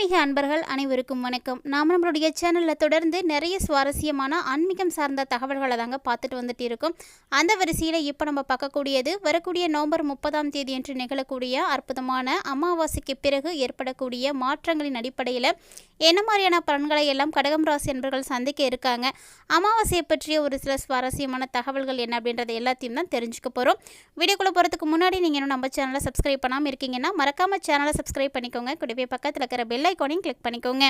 ஆன்மீக அன்பர்கள் அனைவருக்கும் வணக்கம். நாம் நம்மளுடைய சேனலில் தொடர்ந்து நிறைய சுவாரஸ்யமான ஆன்மீகம் சார்ந்த தகவல்களை தாங்க பார்த்துட்டு வந்துட்டு இருக்கோம் அந்த வரிசையில் இப்போ நம்ம பார்க்கக்கூடியது வரக்கூடிய நவம்பர் முப்பதாம் தேதி என்று நிகழக்கூடிய அற்புதமான அமாவாசைக்கு பிறகு ஏற்படக்கூடிய மாற்றங்களின் அடிப்படையில் என்ன மாதிரியான பலன்களை எல்லாம் கடகம் ராசி என்பர்கள் சந்திக்க இருக்காங்க அமாவாசையை பற்றிய ஒரு சில சுவாரஸ்யமான தகவல்கள் என்ன அப்படின்றத எல்லாத்தையும் தான் தெரிஞ்சுக்க போகிறோம் வீடியோக்குள்ளே போகிறதுக்கு முன்னாடி நீங்கள் இன்னும் நம்ம சேனலை சப்ஸ்கிரைப் பண்ணாமல் இருக்கீங்கன்னா மறக்காமல் சேனலை சப்ஸ்கிரைப் பண்ணிக்கோங்க. கூடவே பக்கத்தில் இருக்கிற பெல் ஐக்கானையும் கிளிக் பண்ணிக்கோங்க.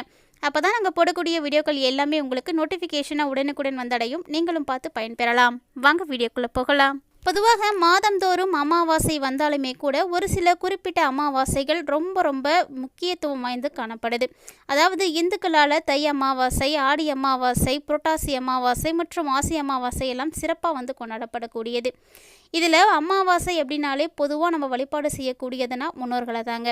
அப்போ தான் நாங்கள் போடக்கூடிய வீடியோக்கள் எல்லாமே உங்களுக்கு நோட்டிஃபிகேஷனாக உடனுக்குடன் வந்தடையும். நீங்களும் பார்த்து பயன்பெறலாம். வாங்க வீடியோக்குள்ளே போகலாம். பொதுவாக மாதந்தோறும் அமாவாசை வந்தாலுமே கூட ஒரு சில குறிப்பிட்ட அமாவாசைகள் ரொம்ப ரொம்ப முக்கியத்துவம் வாய்ந்து காணப்படுது. அதாவது இந்துக்களால் தை அமாவாசை ஆடி அமாவாசை புரட்டாசி அமாவாசை மற்றும் ஆசி அமாவாசை எல்லாம் சிறப்பாக வந்து கொண்டாடப்படக்கூடியது. இதில் அமாவாசை அப்படின்னாலே பொதுவாக நம்ம வழிபாடு செய்யக்கூடியதுன்னா முன்னோர்களை தாங்க.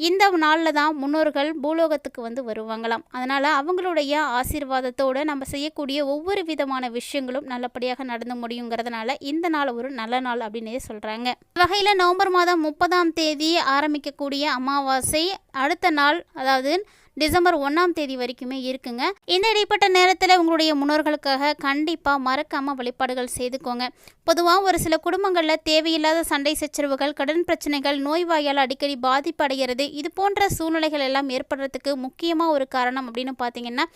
இந்த நாளில் தான் முன்னோர்கள் பூலோகத்துக்கு வந்து வருவாங்களாம். அதனால் அவங்களுடைய ஆசீர்வாதத்தோடு நம்ம செய்யக்கூடிய ஒவ்வொரு விதமான விஷயங்களும் நல்லபடியாக நடந்து முடியுங்கிறதுனால இந்த நாள் ஒரு நல்ல நாள் அப்படின்னே சொல்கிறாங்க வகையில் நவம்பர் மாதம் முப்பதாம் தேதி ஆரம்பிக்கக்கூடிய அமாவாசை அடுத்த நாள் அதாவது டிசம்பர் ஒன்றாம் தேதி வரைக்குமே இருக்குங்க. இந்த இடைப்பட்ட நேரத்தில் உங்களுடைய முன்னோர்களுக்காக கண்டிப்பாக மறக்காமல் வழிபாடுகள் செய்துக்கோங்க. பொதுவாக ஒரு சில குடும்பங்களில் தேவையில்லாத சண்டை சச்சரவுகள் கடன் பிரச்சனைகள் நோய்வாயால் அடிக்கடி பாதிப்படைகிறது. இது போன்ற சூழ்நிலைகள் எல்லாம் ஏற்படுறதுக்கு முக்கியமாக ஒரு காரணம் அப்படின்னு பார்த்தீங்கன்னா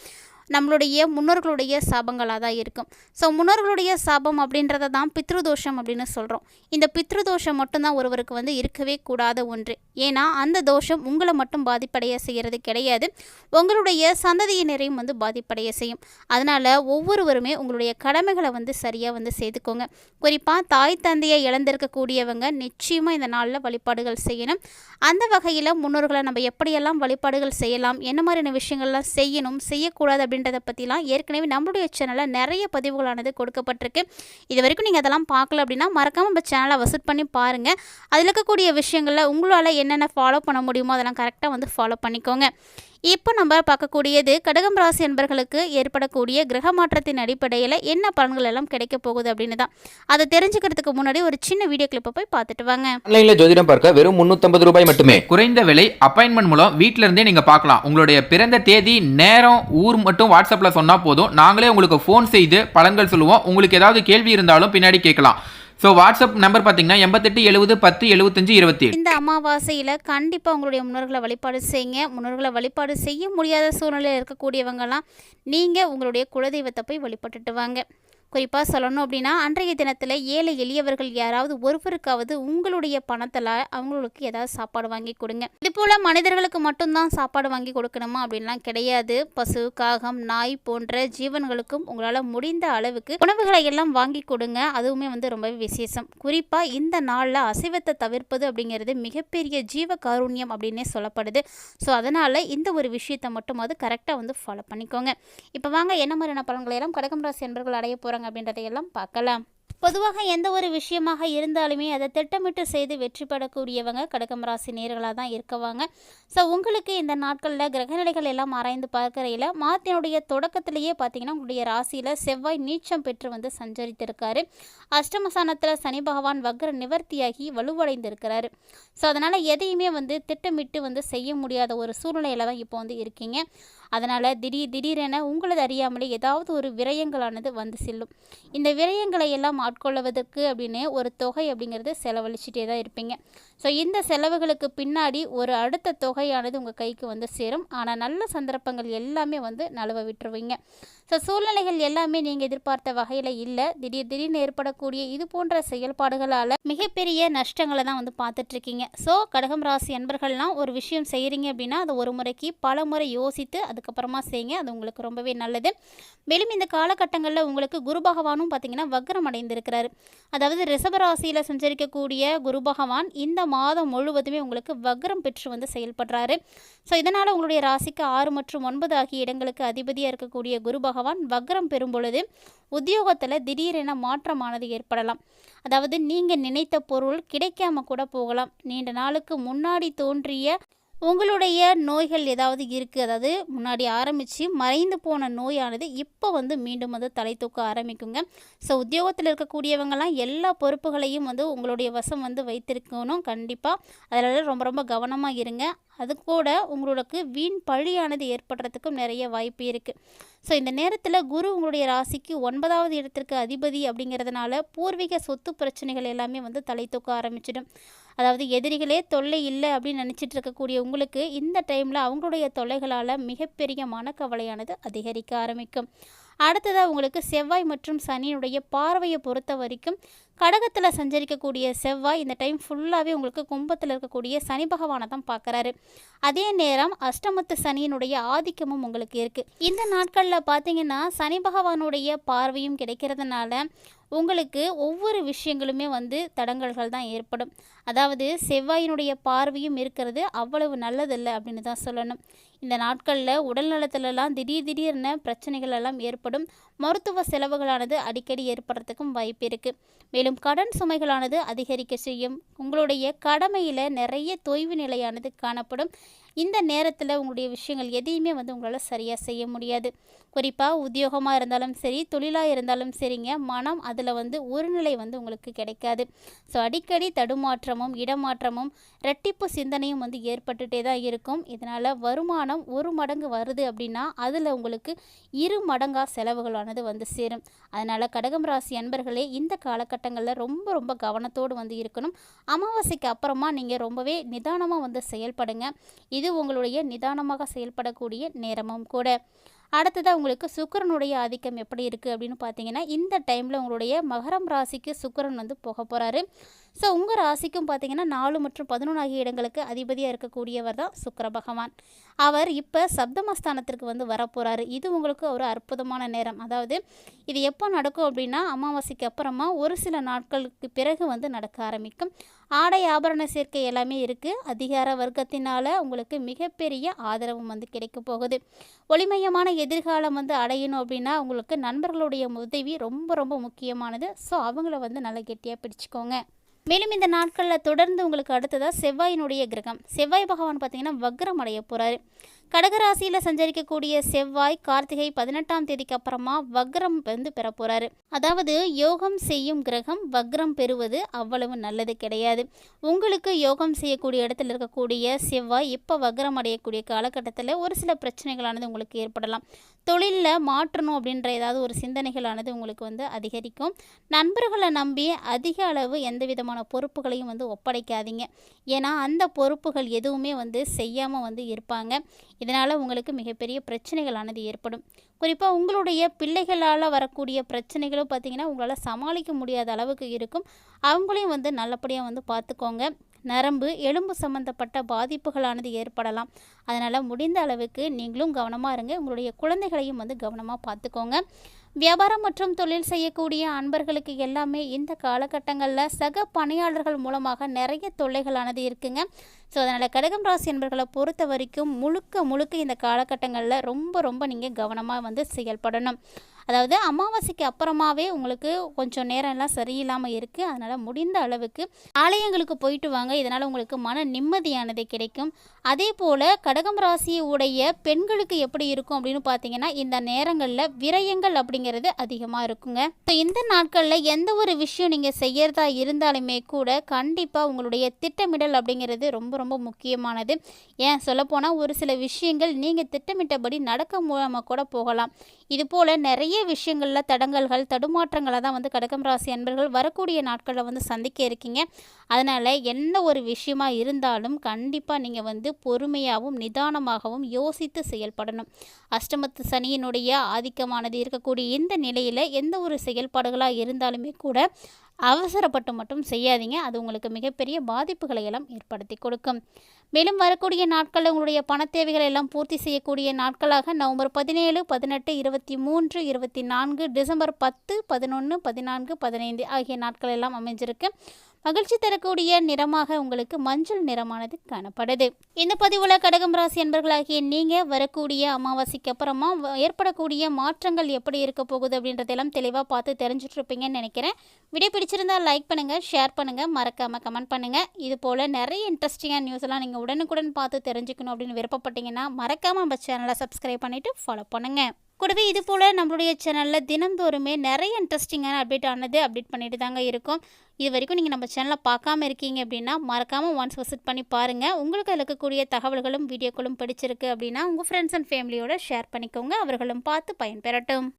நம்மளுடைய முன்னோர்களுடைய சாபங்களாக தான் இருக்கும். ஸோ முன்னோர்களுடைய சாபம் அப்படின்றத தான் பித்ருதோஷம் அப்படின்னு சொல்கிறோம் இந்த பித்ருதோஷம் மட்டும்தான் ஒருவருக்கு வந்து இருக்கவே கூடாத ஒன்று. ஏன்னா அந்த தோஷம் உங்களை மட்டும் பாதிப்படைய செய்கிறது கிடையாது. உங்களுடைய சந்ததியினரையும் வந்து பாதிப்படைய செய்யும். அதனால் ஒவ்வொருவருமே உங்களுடைய கடமைகளை வந்து சரியாக வந்து செய்துக்கோங்க. குறிப்பாக தாய் தந்தையை இழந்திருக்கக்கூடியவங்க நிச்சயமாக இந்த நாளில் வழிபாடுகள் செய்யணும். அந்த வகையில் முன்னோர்களை நம்ம எப்படியெல்லாம் வழிபாடுகள் செய்யலாம் என்ன மாதிரியான விஷயங்கள்லாம் செய்யணும் செய்யக்கூடாது அப்படின்றத பற்றிலாம் ஏற்கனவே நம்மளுடைய சேனலில் நிறைய பதிவுகளானது கொடுக்கப்பட்டிருக்கு. இது வரைக்கும் நீங்கள் அதெல்லாம் பார்க்கல அப்படின்னா மறக்காமல் நம்ம சேனலை விசிட் பண்ணி பாருங்கள் அதில் இருக்கக்கூடிய விஷயங்களில் உங்களால் என்னென்ன ஃபாலோ பண்ண முடியுமோ அதெல்லாம் கரெக்டாக வந்து ஃபாலோ பண்ணிக்கோங்க. இப்போ நம்ம பார்க்கக்கூடியது கடகம் ராசி என்பர்களுக்கு ஏற்படக்கூடிய கிரக மாற்றத்தின் அடிப்படையில் என்ன பலன்கள் எல்லாம் கிடைக்க போகுது அப்படின்னு தான். அதை தெரிஞ்சுக்கிறதுக்கு முன்னாடி ஒரு சின்ன வீடியோ கிளிப்பை போய் பார்த்துட்டு வாங்க. ஆன்லைன்ல ஜோதிடம் பார்க்க வெறும் 350 ரூபாய் மட்டுமே. குறைந்த விலை அப்பாயின்மெண்ட் மூலம் வீட்ல இருந்தே நீங்க பார்க்கலாம். உங்களுடைய பிறந்த தேதி நேரம் ஊர் மட்டும் வாட்ஸ்அப்ல சொன்னா போதும். நாங்களே உங்களுக்கு ஃபோன் செய்து பலன்கள் சொல்லுவோம். உங்களுக்கு ஏதாவது கேள்வி இருந்தாலும் பின்னாடி கேட்கலாம். ஸோ வாட்ஸ்அப் நம்பர் பார்த்தீங்கன்னா எண்பத்தெட்டு எழுபது பத்து எழுபத்தஞ்சு இருபத்தி இந்த அமாவாசையில் கண்டிப்பாக உங்களுடைய முன்னோர்களை வழிபாடு செய்யுங்க. முன்னோர்களை வழிபாடு செய்ய முடியாத சூழ்நிலையில் இருக்கக்கூடியவங்கலாம் நீங்கள் உங்களுடைய குலதெய்வத்தை போய் வழிபட்டுட்டு வாங்க. குறிப்பாக சொல்லணும் அப்படின்னா அன்றைய தினத்தில் ஏழை எளியவர்கள் யாராவது ஒருவருக்காவது உங்களுடைய பணத்தில் அவங்களுக்கு ஏதாவது சாப்பாடு வாங்கி கொடுங்க. இது போல் மனிதர்களுக்கு மட்டும்தான் சாப்பாடு வாங்கி கொடுக்கணுமா அப்படின்லாம் கிடையாது. பசு காகம் நாய் போன்ற ஜீவன்களுக்கும் உங்களால் முடிந்த அளவுக்கு உணவுகளை எல்லாம் வாங்கி கொடுங்க. அதுவுமே வந்து ரொம்பவே விசேஷம். குறிப்பாக இந்த நாளில் அசைவத்தை தவிர்ப்பது அப்படிங்கிறது மிகப்பெரிய ஜீவ காருண்யம் அப்படின்னே சொல்லப்படுது. ஸோ அதனால் இந்த ஒரு விஷயத்தை மட்டும் அது கரெக்டாக வந்து ஃபாலோ பண்ணிக்கோங்க. இப்போ வாங்க என்ன மாதிரியான பலன்களை எல்லாம் கடகம் ராசி என்பர்கள் அடைய போகிறாங்க அப்படின்றதையெல்லாம் பார்க்கலாம். பொதுவாக எந்த ஒரு விஷயமாக இருந்தாலுமே அதை திட்டமிட்டு செய்து வெற்றி பெறக்கூடியவங்க கடகம் ராசி நேர்களாக தான் இருக்கவாங்க. ஸோ உங்களுக்கு இந்த நாட்களில் கிரகநிலைகள் எல்லாம் ஆராய்ந்து பார்க்கறையில் மாதத்தினுடைய தொடக்கத்திலேயே பார்த்தீங்கன்னா உங்களுடைய ராசியில் செவ்வாய் நீச்சம் பெற்று வந்து சஞ்சரித்திருக்காரு. அஷ்டமசானத்தில் சனி பகவான் வக்ர நிவர்த்தியாகி வலுவடைந்திருக்கிறாரு. ஸோ அதனால் எதையுமே வந்து திட்டமிட்டு வந்து செய்ய முடியாத ஒரு சூழ்நிலையில் தான் இப்போ வந்து இருக்கீங்க. அதனால் திடீர் திடீரென உங்களது அறியாமலே ஏதாவது ஒரு விரயங்களானது வந்து செல்லும். இந்த விரயங்களை எல்லாம் ஆட்கொள்வதற்கு அப்படின்னு ஒரு தொகை அப்படிங்கிறது செலவழிச்சிட்டே தான் இருப்பீங்க. ஸோ இந்த செலவுகளுக்கு பின்னாடி ஒரு அடுத்த தொகையானது உங்கள் கைக்கு வந்து சேரும். ஆனால் நல்ல சந்தர்ப்பங்கள் எல்லாமே வந்து நழுவ விட்டுருவீங்க. ஸோ சூழ்நிலைகள் எல்லாமே நீங்கள் எதிர்பார்த்த வகையில் இல்லை. திடீர் திடீர்னு ஏற்படக்கூடிய இது போன்ற செயல்பாடுகளால் மிகப்பெரிய நஷ்டங்களை தான் வந்து பார்த்துட்ருக்கீங்க. ஸோ கடகம் ராசி அன்பர்கள்லாம் ஒரு விஷயம் செய்கிறீங்க அப்படின்னா அதை ஒரு முறைக்கு பல முறை யோசித்து அது அதுக்கப்புறமா செய்யுங்க. அது உங்களுக்கு ரொம்பவே நல்லது. மேலும் இந்த காலகட்டங்களில் உங்களுக்கு குரு பகவானும் பார்த்தீங்கன்னா வக்ரம் அடைந்திருக்கிறாரு. அதாவது ரிஷபராசியில் சஞ்சரிக்கக்கூடிய குரு பகவான் இந்த மாதம் முழுவதுமே உங்களுக்கு வக்ரம் பெற்று வந்து செயல்படுறாரு. ஸோ இதனால் உங்களுடைய ராசிக்கு ஆறு மற்றும் ஒன்பது ஆகிய இடங்களுக்கு அதிபதியாக இருக்கக்கூடிய குரு பகவான் வக்ரம் பெறும் பொழுது உத்தியோகத்தில் திடீரென மாற்றமானது ஏற்படலாம். அதாவது நீங்கள் நினைத்த பொருள் கிடைக்காம கூட போகலாம். நீண்ட நாளுக்கு முன்னாடி தோன்றிய உங்களுடைய நோய்கள் ஏதாவது இருக்குது அதாவது முன்னாடி ஆரம்பித்து மறைந்து போன நோயானது இப்போ வந்து மீண்டும் வந்து தலை தூக்க ஆரம்பிக்குங்க. ஸோ உத்தியோகத்தில் இருக்கக்கூடியவங்கலாம் எல்லா பொறுப்புகளையும் வந்து உங்களுடைய வசம் வந்து வைத்திருக்கணும் கண்டிப்பாக அதில் ரொம்ப ரொம்ப கவனமாக இருங்க. அது கூட உங்களுக்கு வீண் பழியானது ஏற்படுறதுக்கும் நிறைய வாய்ப்பு இருக்குது ஸோ இந்த நேரத்தில் குரு உங்களுடைய ராசிக்கு ஒன்பதாவது இடத்திற்கு அதிபதி அப்படிங்கிறதுனால பூர்வீக சொத்து பிரச்சனைகள் எல்லாமே வந்து தலை தூக்க ஆரம்பிச்சிடும். அதாவது எதிரிகளே தொல்லை இல்லை அப்படின்னு நினச்சிட்டு இருக்கக்கூடிய உங்களுக்கு இந்த டைமில் அவங்களுடைய தொல்லைகளால் மிகப்பெரிய மனக்கவலையானது அதிகரிக்க ஆரம்பிக்கும். அடுத்ததாக உங்களுக்கு செவ்வாய் மற்றும் சனியினுடைய பார்வையை பொறுத்த வரைக்கும் கடகத்தில் சஞ்சரிக்கக்கூடிய செவ்வாய் இந்த டைம் ஃபுல்லாகவே உங்களுக்கு கும்பத்தில் இருக்கக்கூடிய சனி பகவானை தான் பார்க்குறாரு. அதே நேரம் அஷ்டமத்து சனியினுடைய ஆதிக்கமும் உங்களுக்கு இருக்குது இந்த நாட்களில் பார்த்தீங்கன்னா சனி பகவானுடைய பார்வையும் கிடைக்கிறதுனால உங்களுக்கு ஒவ்வொரு விஷயங்களுமே வந்து தடங்கல்கள் தான் ஏற்படும். அதாவது செவ்வாயினுடைய பார்வையும் இருக்கிறது அவ்வளவு நல்லதில்லை அப்படின்னு தான் சொல்லணும். இந்த நாட்களில் உடல் நலத்திலலாம் திடீர் திடீர்னு பிரச்சனைகள் எல்லாம் ஏற்படும். மருத்துவ செலவுகளானது அடிக்கடி ஏற்படுறதுக்கும் வாய்ப்பு இருக்குது மேலும் கடன் சுமைகளானது அதிகரிக்க செய்யும். உங்களுடைய கடமையில் நிறைய தொய்வு நிலையானது காணப்படும். இந்த நேரத்தில் உங்களுடைய விஷயங்கள் எதையுமே வந்து உங்களால் சரியாக செய்ய முடியாது. குறிப்பாக உத்தியோகமாக இருந்தாலும் சரி தொழிலாக இருந்தாலும் சரிங்க மனம் அதில் வந்து ஒரு நிலை வந்து உங்களுக்கு கிடைக்காது. ஸோ அடிக்கடி தடுமாற்றமும் இடமாற்றமும் ரெட்டிப்பு சிந்தனையும் வந்து ஏற்பட்டுகிட்டே தான் இருக்கும். இதனால் வருமானம் ஒரு மடங்கு வருது அப்படின்னா அதில் உங்களுக்கு இரு மடங்காக செலவுகளானது வந்து சேரும். அதனால் கடகம் ராசி அன்பர்களே இந்த காலகட்டங்களில் ரொம்ப ரொம்ப கவனத்தோடு வந்து இருக்கணும். அமாவாசைக்கு அப்புறமா நீங்கள் ரொம்பவே நிதானமாக வந்து செயல்படுங்க. இது உங்களுடைய நிதானமாக செயல்படக்கூடிய நேரமும் கூட. அடுத்ததாக உங்களுக்கு சுக்கரனுடைய ஆதிக்கம் எப்படி இருக்குது அப்படின்னு பார்த்தீங்கன்னா இந்த டைமில் உங்களுடைய மகரம் ராசிக்கு சுக்கிரன் வந்து போக போகிறாரு ஸோ உங்கள் ராசிக்கும் பார்த்தீங்கன்னா நாலு மற்றும் பதினொன்று ஆகிய இடங்களுக்கு அதிபதியாக இருக்கக்கூடியவர் தான் சுக்கர பகவான். அவர் இப்போ சப்தமஸ்தானத்திற்கு வந்து வரப்போகிறாரு இது உங்களுக்கு ஒரு அற்புதமான நேரம். அதாவது இது எப்போ நடக்கும் அப்படின்னா அமாவாசைக்கு அப்புறமா ஒரு சில நாட்களுக்கு பிறகு வந்து நடக்க ஆரம்பிக்கும். ஆடை ஆபரண சேர்க்கை எல்லாமே இருக்குது அதிகார வர்க்கத்தினால் உங்களுக்கு மிகப்பெரிய ஆதரவும் வந்து கிடைக்க போகுது. ஒளிமயமான எதிர்காலம் வந்து அடையணும் அப்படின்னா உங்களுக்கு நண்பர்களுடைய உதவி ரொம்ப ரொம்ப முக்கியமானது. ஸோ அவங்கள வந்து நல்லா கெட்டியாக பிடிச்சிக்கோங்க. மேலும் இந்த நாட்களில் தொடர்ந்து உங்களுக்கு அடுத்ததாக செவ்வாயினுடைய கிரகம். செவ்வாய் பகவான் பார்த்தீங்கன்னா வக்ரம் அடைய போகிறாரு கடகராசியில் சஞ்சரிக்கக்கூடிய செவ்வாய் கார்த்திகை பதினெட்டாம் தேதிக்கு அப்புறமா வக்ரம் வந்து பெற போகிறாரு அதாவது யோகம் செய்யும் கிரகம் வக்ரம் பெறுவது அவ்வளவு நல்லது கிடையாது. உங்களுக்கு யோகம் செய்யக்கூடிய இடத்துல இருக்கக்கூடிய செவ்வாய் இப்போ வக்ரம் அடையக்கூடிய காலகட்டத்தில் ஒரு சில பிரச்சனைகளானது உங்களுக்கு ஏற்படலாம். தொழிலில் மாற்றணும் அப்படின்ற ஏதாவது ஒரு சிந்தனைகளானது உங்களுக்கு வந்து அதிகரிக்கும். நண்பர்களை நம்பி அதிக அளவு எந்த விதமான பொறுப்புகளையும் வந்து ஒப்படைக்காதீங்க. ஏன்னா அந்த பொறுப்புகள் எதுவுமே வந்து செய்யாமல் வந்து இருப்பாங்க. இதனால் உங்களுக்கு மிகப்பெரிய பிரச்சனைகளானது ஏற்படும். குறிப்பாக உங்களுடைய பிள்ளைகளால் வரக்கூடிய பிரச்சனைகளும் பார்த்திங்கன்னா உங்களால் சமாளிக்க முடியாத அளவுக்கு இருக்கும். அவங்களையும் வந்து நல்லபடியாக வந்து பார்த்துக்கோங்க நரம்பு எலும்பு சம்மந்தப்பட்ட பாதிப்புகளானது ஏற்படலாம். அதனால் முடிந்த அளவுக்கு நீங்களும் கவனமாக இருங்க. உங்களுடைய குழந்தைகளையும் வந்து கவனமாக பார்த்துக்கோங்க. வியாபாரம் மற்றும் தொழில் செய்யக்கூடிய அன்பர்களுக்கு எல்லாமே இந்த காலகட்டங்களில் சக பணியாளர்கள் மூலமாக நிறைய தொல்லைகளானது இருக்குங்க. ஸோ அதனால் கடகம் ராசி என்பர்களை பொறுத்த வரைக்கும் முழுக்க முழுக்க இந்த காலகட்டங்களில் ரொம்ப ரொம்ப நீங்கள் கவனமாக வந்து செயல்படணும். அதாவது அமாவாசைக்கு அப்புறமாவே உங்களுக்கு கொஞ்சம் நேரம் எல்லாம் சரியில்லாமல் இருக்குது அதனால் முடிந்த அளவுக்கு ஆலயங்களுக்கு போயிட்டு வாங்க. இதனால் உங்களுக்கு மன நிம்மதியானது கிடைக்கும். அதே போல் கடகம் ராசி உடைய பெண்களுக்கு எப்படி இருக்கும் அப்படின்னு பார்த்தீங்கன்னா இந்த நேரங்களில் விரயங்கள் அப்படிங்கிறது அதிகமாக இருக்குங்க. ஸோ இந்த நாட்களில் எந்த ஒரு விஷயம் நீங்கள் செய்யறதா இருந்தாலுமே கூட கண்டிப்பாக உங்களுடைய திட்டமிடல் அப்படிங்கிறது ரொம்ப ரொம்ப முக்கியமானது. ஏன் சொல்லப்போனால் ஒரு சில விஷயங்கள் நீங்கள் திட்டமிட்டபடி நடக்க மூலமாக கூட போகலாம். இது போல் நிறைய விஷயங்களில் தடங்கல்கள் தடுமாற்றங்களை தான் வந்து கடகம் ராசி அன்பர்கள் வரக்கூடிய நாட்களில் வந்து சந்திக்க இருக்கீங்க. அதனால் என்ன ஒரு விஷயமா இருந்தாலும் கண்டிப்பாக நீங்கள் வந்து பொறுமையாகவும் நிதானமாகவும் யோசித்து செயல்படணும். அஷ்டமத்து சனியினுடைய ஆதிக்கமானது இருக்கக்கூடிய இந்த நிலையில் எந்த ஒரு செயல்பாடுகளாக இருந்தாலுமே கூட அவசரப்பட்டு மட்டும் செய்யாதீங்க. அது உங்களுக்கு மிகப்பெரிய பாதிப்புகளை எல்லாம் ஏற்படுத்தி கொடுக்கும். மேலும் வரக்கூடிய நாட்களில் உங்களுடைய பண தேவைகளை எல்லாம் பூர்த்தி செய்யக்கூடிய நாட்களாக நவம்பர் பதினேழு பதினெட்டு இருபத்தி மூன்று இருபத்தி நான்கு டிசம்பர் பத்து பதினொன்று பதினான்கு பதினைந்து ஆகிய நாட்கள் எல்லாம் அமைஞ்சிருக்கு. மகிழ்ச்சி தரக்கூடிய நிறமாக உங்களுக்கு மஞ்சள் நிறமானது காணப்படுது. இந்த பதிவுல கடகம் ராசி என்பர்களாகிய நீங்கள் வரக்கூடிய அமாவாசைக்கு அப்புறமா ஏற்படக்கூடிய மாற்றங்கள் எப்படி இருக்க போகுது அப்படின்றதெல்லாம் தெளிவாக பார்த்து தெரிஞ்சுட்டு இருப்பீங்கன்னு நினைக்கிறேன். வீடியோ பிடிச்சிருந்தா லைக் பண்ணுங்கள் ஷேர் பண்ணுங்கள் மறக்காமல் கமெண்ட் பண்ணுங்கள் இது போல் நிறைய இன்ட்ரெஸ்டிங்கான நியூஸ் எல்லாம் நீங்கள் நீங்கள் உடனுக்குடன் பார்த்து தெரிஞ்சுக்கணும் அப்படின்னு விருப்பப்பட்டீங்கன்னா மறக்காமல் நம்ம சேனலை சப்ஸ்கிரைப் பண்ணிவிட்டு ஃபாலோ பண்ணுங்கள் கூடவே இது போல் நம்மளுடைய சேனலில் தினந்தோறுமே நிறைய இன்ட்ரெஸ்டிங்கான அப்டேட் ஆனது அப்டேட் பண்ணிட்டு தாங்க இருக்கும். இது வரைக்கும் நீங்கள் நம்ம சேனலை பார்க்காம இருக்கீங்க அப்படின்னா மறக்காமல் ஒன்ஸ் விசிட் பண்ணி பாருங்கள் உங்களுக்கு இருக்கக்கூடிய தகவல்களும் வீடியோக்களும் பிடிச்சிருக்கு அப்படின்னா உங்கள் ஃப்ரெண்ட்ஸ் அண்ட் ஃபேமிலியோட ஷேர் பண்ணிக்கோங்க. அவர்களும் பார்த்து பயன்பெறட்டும்.